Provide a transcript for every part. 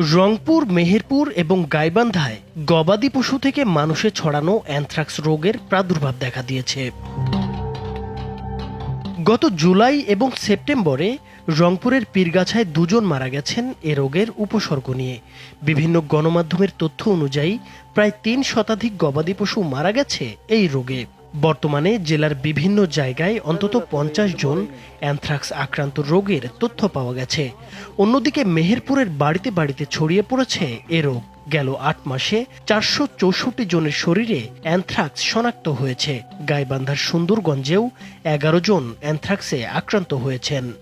রংপুর, মেহেরপুর এবং গাইবান্ধায় গবাদি পশু থেকে মানুষে ছড়ানো অ্যানথ্রাক্স রোগের প্রাদুর্ভাব দেখা দিয়েছে। গত জুলাই এবং সেপ্টেম্বরে রংপুরের পীরগাছায় দুজন মারা গেছেন এ রোগের উপসর্গ নিয়ে। বিভিন্ন গণমাধ্যমের তথ্য অনুযায়ী প্রায় তিন শতাধিক গবাদি পশু মারা গেছে এই রোগে। বর্তমানে জেলার বিভিন্ন জায়গায় অন্তত পঞ্চাশ জন অ্যানথ্রাক্স আক্রান্ত রোগের তথ্য পাওয়া গেছে। অন্যদিকে মেহেরপুরের বাড়িতে বাড়িতে ছড়িয়ে পড়েছে এ রোগ। গেল আট মাসে চারশো চৌষট্টি জনের শরীরে অ্যানথ্রাক্স শনাক্ত হয়েছে। গাইবান্ধার সুন্দরগঞ্জেও এগারো জন অ্যানথ্রাক্সে আক্রান্ত হয়েছেন।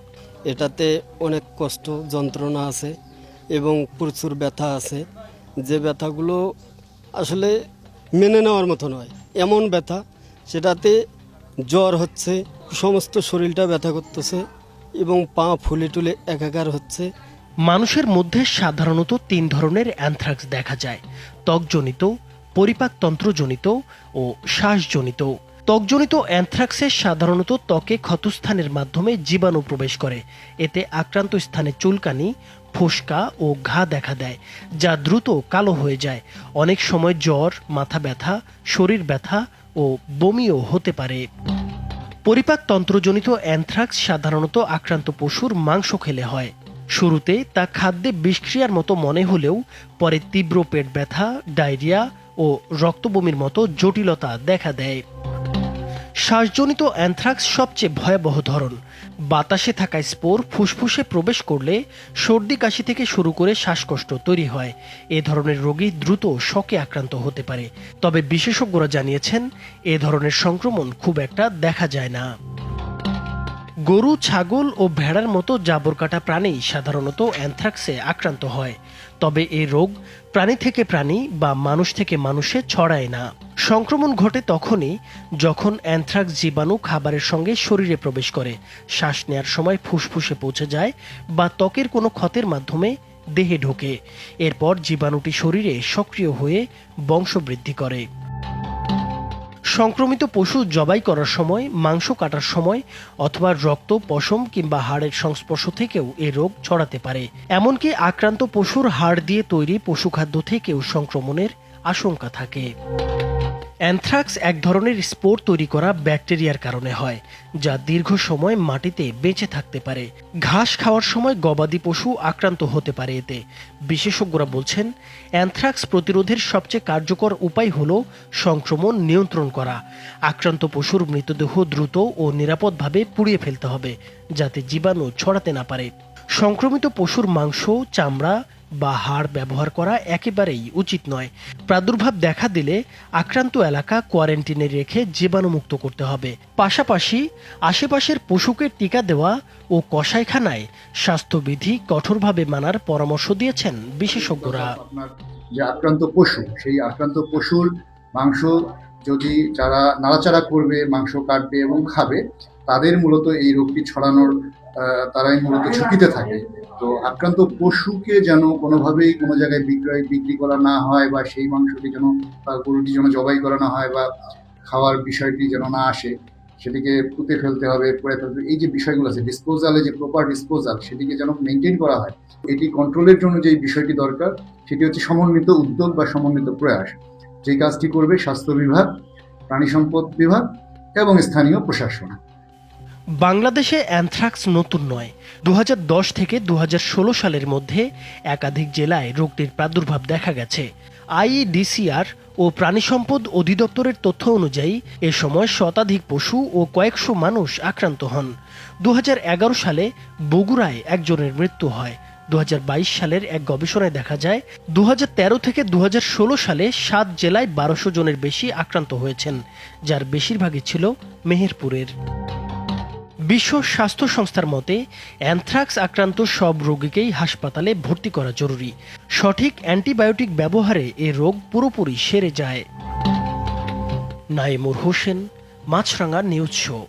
এটাতে অনেক কষ্ট, যন্ত্রণা আছে এবং প্রচুর ব্যথা আছে। যে ব্যথাগুলো আসলে মেনে নেওয়ার মতো নয়, এমন ব্যথা সেটাতে জ্বর হচ্ছে, সমস্ত শরীরটা ব্যথা করতেছে এবং পা ফুলে টুলে একাকার হচ্ছে। মানুষের মধ্যে সাধারণত তিন ধরনের অ্যানথ্রাক্স দেখা যায়, ত্বকজনিত, পরিপাকতন্ত্রজনিত ও শ্বাসজনিত। ত্বকজনিত অ্যানথ্রাক্সে সাধারণত ত্বকে ক্ষতস্থানের মাধ্যমে জীবাণু প্রবেশ করে। এতে আক্রান্ত স্থানে চুলকানি, ফোসকা ও ঘা দেখা দেয়, যা দ্রুত কালো হয়ে যায়। অনেক সময় জ্বর, মাথা ব্যথা, শরীর ব্যথা ও বমিও হতে পারে। পরিপাকতন্ত্রজনিত অ্যানথ্রাক্স সাধারণত আক্রান্ত পশুর মাংস খেলে হয়। শুরুতে তা খাদ্যে বিষক্রিয়ার মতো মনে হলেও পরে তীব্র পেট ব্যথা, ডায়রিয়া ও রক্তবমির মতো জটিলতা দেখা দেয়। শ্বাসজনিত অ্যানথ্রাক্স সবচেয়ে ভয়াবহ ধরন। বাতাসে থাকা স্পোর ফুসফুসে প্রবেশ করলে সর্দি কাশি থেকে শুরু করে শ্বাসকষ্ট তৈরি হয়। এ ধরনের রোগী দ্রুত শকে আক্রান্ত হতে পারে। তবে বিশেষজ্ঞরা জানিয়েছেন, এ ধরনের সংক্রমণ খুব একটা দেখা যায় না। গরু, ছাগল ও ভেড়ার মতো জাবর কাটা প্রাণী সাধারণত অ্যানথ্রাক্সে আক্রান্ত হয়। তবে এ রোগ প্রাণী থেকে প্রাণী বা মানুষ থেকে মানুষে ছড়ায় না। সংক্রমণ ঘটে তখনই যখন অ্যানথ্রাক্স জীবাণু খাবারের সঙ্গে শরীরে প্রবেশ করে। শ্বাস নেওয়ার সময় ফুসফুসে পৌঁছে যায় বা ত্বকের কোনো ক্ষতের মাধ্যমে দেহে ঢোকে। এরপর জীবাণুটি শরীরে সক্রিয় হয়ে বংশবৃদ্ধি করে। সংক্রমিত পশু জবাই করার সময়, মাংস কাটার সময় অথবা রক্ত, পশম কিংবা হাড়ের সংস্পর্শ থেকেও এ রোগ ছড়াতে পারে। এমনকি আক্রান্ত পশুর হাড় দিয়ে তৈরি পশুখাদ্য থেকেও সংক্রমণের আশঙ্কা থাকে। অ্যানথ্রাক্স এক ধরনের স্পোর তৈরি করা ব্যাকটেরিয়ার কারণে হয়, যা দীর্ঘ সময় মাটিতে বেঁচে থাকতে পারে। ঘাস খাওয়ার সময় গবাদি পশু আক্রান্ত হতে পারে এতে। বিশেষজ্ঞরা বলছেন, অ্যানথ্রাক্স প্রতিরোধের সবচেয়ে কার্যকর উপায় হল সংক্রমণ নিয়ন্ত্রণ করা। আক্রান্ত পশুর মৃতদেহ দ্রুত ও নিরাপদভাবে পুড়িয়ে ফেলতে হবে, যাতে জীবাণু ছড়াতে না পারে। সংক্রমিত পশুর মাংস, চামড়া বা হাড় ব্যবহার করা একেবারেই উচিত নয়। প্রাদুর্ভাব দেখা দিলে আক্রান্ত এলাকা কোয়ারেন্টিনে রেখে জীবাণুমুক্ত করতে হবে। পাশাপাশি আশেপাশের পশুকে টিকা দেওয়া ও কসাইখানায় স্বাস্থ্যবিধি কঠোরভাবে মানার পরামর্শ দিয়েছেন বিশেষজ্ঞরা। যে আক্রান্ত পশু, সেই আক্রান্ত পশুর মাংস যদি যারা নাড়াচাড়া করবে, মাংস কাটবে এবং খাবে, তাদের মূলত এই রোগটি ছড়ানোর তারাই মূলত ঝুঁকিতে থাকে। তো আক্রান্ত পশুকে যেন কোনোভাবেই কোনো জায়গায় বিক্রয়, বিক্রি করা না হয় বা সেই মাংসটি যেন বা গরুটি যেন জবাই করা না হয় বা খাওয়ার বিষয়টি যেন না আসে, সেটিকে পুঁতে ফেলতে হবে, পড়ে ফেলতে এই যে বিষয়গুলো আছে ডিসপোজালে যে প্রপার ডিসপোজাল সেটিকে যেন মেনটেন করা হয়, এটি কন্ট্রোলের জন্য যে বিষয়টি দরকার, সেটি হচ্ছে সমন্বিত উদ্যোগ বা সমন্বিত প্রয়াস। যে কাজটি করবে স্বাস্থ্য বিভাগ, প্রাণী সম্পদ বিভাগ এবং স্থানীয় প্রশাসন। বাংলাদেশে অ্যানথ্রাক্স নতুন নয়। দু থেকে দু হাজার ষোলো সালের মধ্যে একাধিক জেলায় রোগটির প্রাদুর্ভাব দেখা গেছে। আইইডিসিআর ও প্রাণী সম্পদ অধিদপ্তরের তথ্য অনুযায়ী এ সময় শতাধিক পশু ও কয়েকশো মানুষ আক্রান্ত হন। দু হাজার এগারো সালে বগুড়ায় একজনের মৃত্যু হয়। দু হাজার বাইশ সালের এক গবেষণায় দেখা যায় দু হাজার তেরো থেকে দু হাজার ষোলো সালে সাত জেলায় বারোশো জনের বেশি আক্রান্ত হয়েছেন, যার বেশিরভাগই ছিল মেহেরপুরের। বিশ্ব স্বাস্থ্য সংস্থার মতে, অ্যানথ্রাক্স আক্রান্ত সব রোগীকেই হাসপাতালে ভর্তি করা জরুরি। সঠিক অ্যান্টিবায়োটিক ব্যবহারে এ রোগ পুরোপুরি সেরে যায়। Naimur Hossain Maasranga news show.